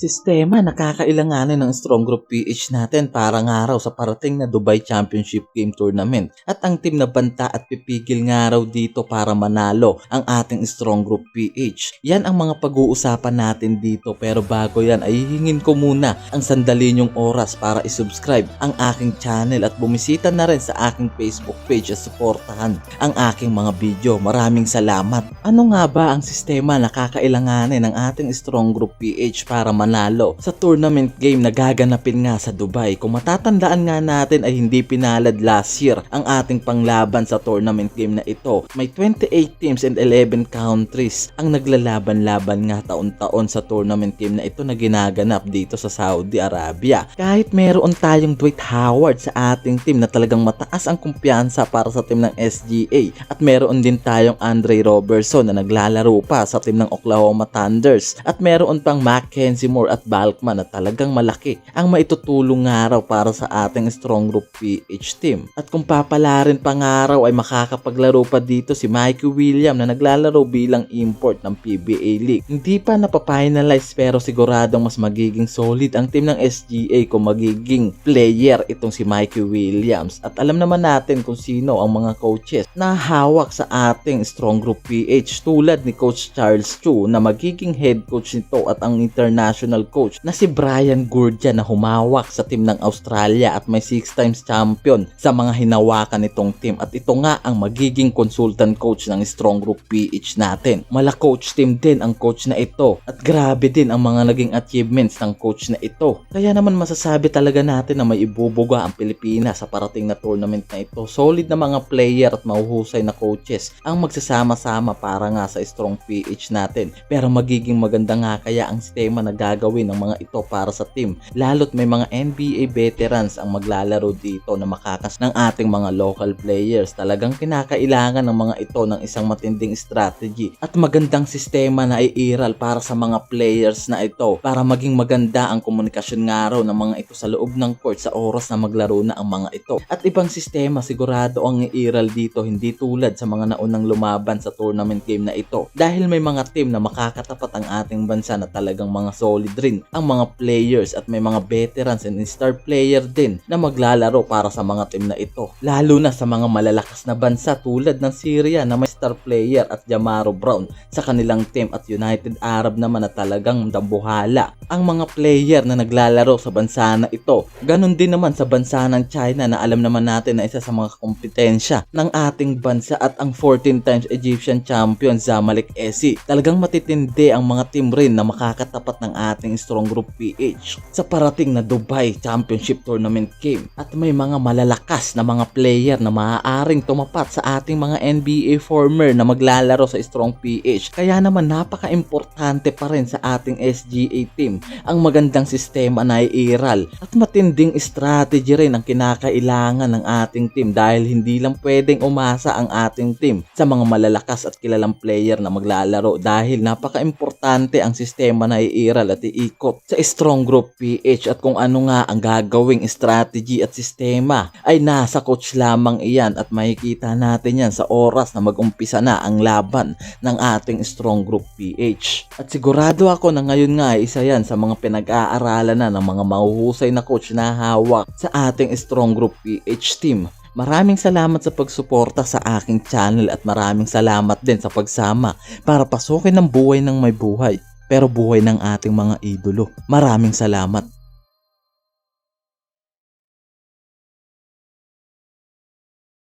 Sistema na kakailanganin ng Strong Group PH natin para nga sa parating na Dubai Championship Game Tournament at ang team na banta at pipigil nga raw dito para manalo ang ating Strong Group PH. Yan ang mga pag-uusapan natin dito pero bago yan ay hihingin ko muna ang sandali niyong oras para isubscribe ang aking channel at bumisita na rin sa aking Facebook page at suportahan ang aking mga video. Maraming salamat. Ano nga ba ang sistema na kakailanganin ng ating Strong Group PH para manalo sa tournament game na gaganapin nga sa Dubai? Kung matatandaan nga natin ay hindi pinalad last year ang ating panglaban sa tournament game na ito. May 28 teams and 11 countries ang naglalaban-laban nga taon-taon sa tournament game na ito na ginaganap dito sa Saudi Arabia. Kahit meron tayong Dwight Howard sa ating team na talagang mataas ang kumpiyansa para sa team ng SGA at meron din tayong Andre Robertson na naglalaro pa sa team ng Oklahoma Thunders at meron pang Mackenzie Moore at Balkman na talagang malaki ang maitutulong nga raw para sa ating Strong Group PH team. At kung papalarin pa nga raw ay makakapaglaro pa dito si Mikey William na naglalaro bilang import ng PBA League. Hindi pa napafinalize pero siguradong mas magiging solid ang team ng SGA kung magiging player itong si Mikey Williams. At alam naman natin kung sino ang mga coaches na hawak sa ating Strong Group PH tulad ni Coach Charles Chu na magiging head coach nito at ang international coach na si Brian Gurdia na humawak sa team ng Australia at may 6 times champion sa mga hinawakan nitong team at ito nga ang magiging consultant coach ng Strong Group PH natin. Mala coach team din ang coach na ito at grabe din ang mga naging achievements ng coach na ito. Kaya naman masasabi talaga natin na may ibubuga ang Pilipinas sa parating na tournament na ito. Solid na mga player at mahuhusay na coaches ang magsasama-sama para nga sa Strong PH natin. Pero magiging maganda nga kaya ang sistema na ng mga ito para sa team. Lalo't may mga NBA veterans ang maglalaro dito na makakas ng ating mga local players. Talagang kinakailangan ng mga ito ng isang matinding strategy at magandang sistema na iiral para sa mga players na ito para maging maganda ang komunikasyon nga raw ng mga ito sa loob ng court sa oras na maglaro na ang mga ito. At ibang sistema sigurado ang iiral dito hindi tulad sa mga naunang lumaban sa tournament game na ito dahil may mga team na makakatapat ang ating bansa na talagang mga solid rin ang mga players at may mga veterans and star player din na maglalaro para sa mga team na ito. Lalo na sa mga malalakas na bansa tulad ng Syria na may star player at Jamaro Brown sa kanilang team at United Arab naman na talagang dambuhala ang mga player na naglalaro sa bansa na ito. Ganon din naman sa bansa ng China na alam naman natin na isa sa mga kompetensya ng ating bansa at ang 14 times Egyptian champion Zamalek SC. Talagang matitindi ang mga team rin na makakatapat ng ating Strong Group PH sa parating na Dubai Championship Tournament game. At may mga malalakas na mga player na maaaring tumapat sa ating mga NBA former na maglalaro sa Strong PH. Kaya naman napaka-importante pa rin sa ating SGA team ang magandang sistema na iiral at matinding strategy rin ang kinakailangan ng ating team dahil hindi lang pwedeng umasa ang ating team sa mga malalakas at kilalang player na maglalaro dahil napaka-importante ang sistema na iiral at iikot sa Strong Group PH at kung ano nga ang gagawing strategy at sistema ay nasa coach lamang iyan at makikita natin yan sa oras na mag-umpisa na ang laban ng ating Strong Group PH. At sigurado ako na ngayon nga ay isa yan sa mga pinag-aaralan na ng mga mahuhusay na coach na hawak sa ating Strong Group PH team. Maraming salamat sa pagsuporta sa aking channel at maraming salamat din sa pagsama para pasukin ang buhay ng may buhay pero buhay ng ating mga idolo. Maraming salamat.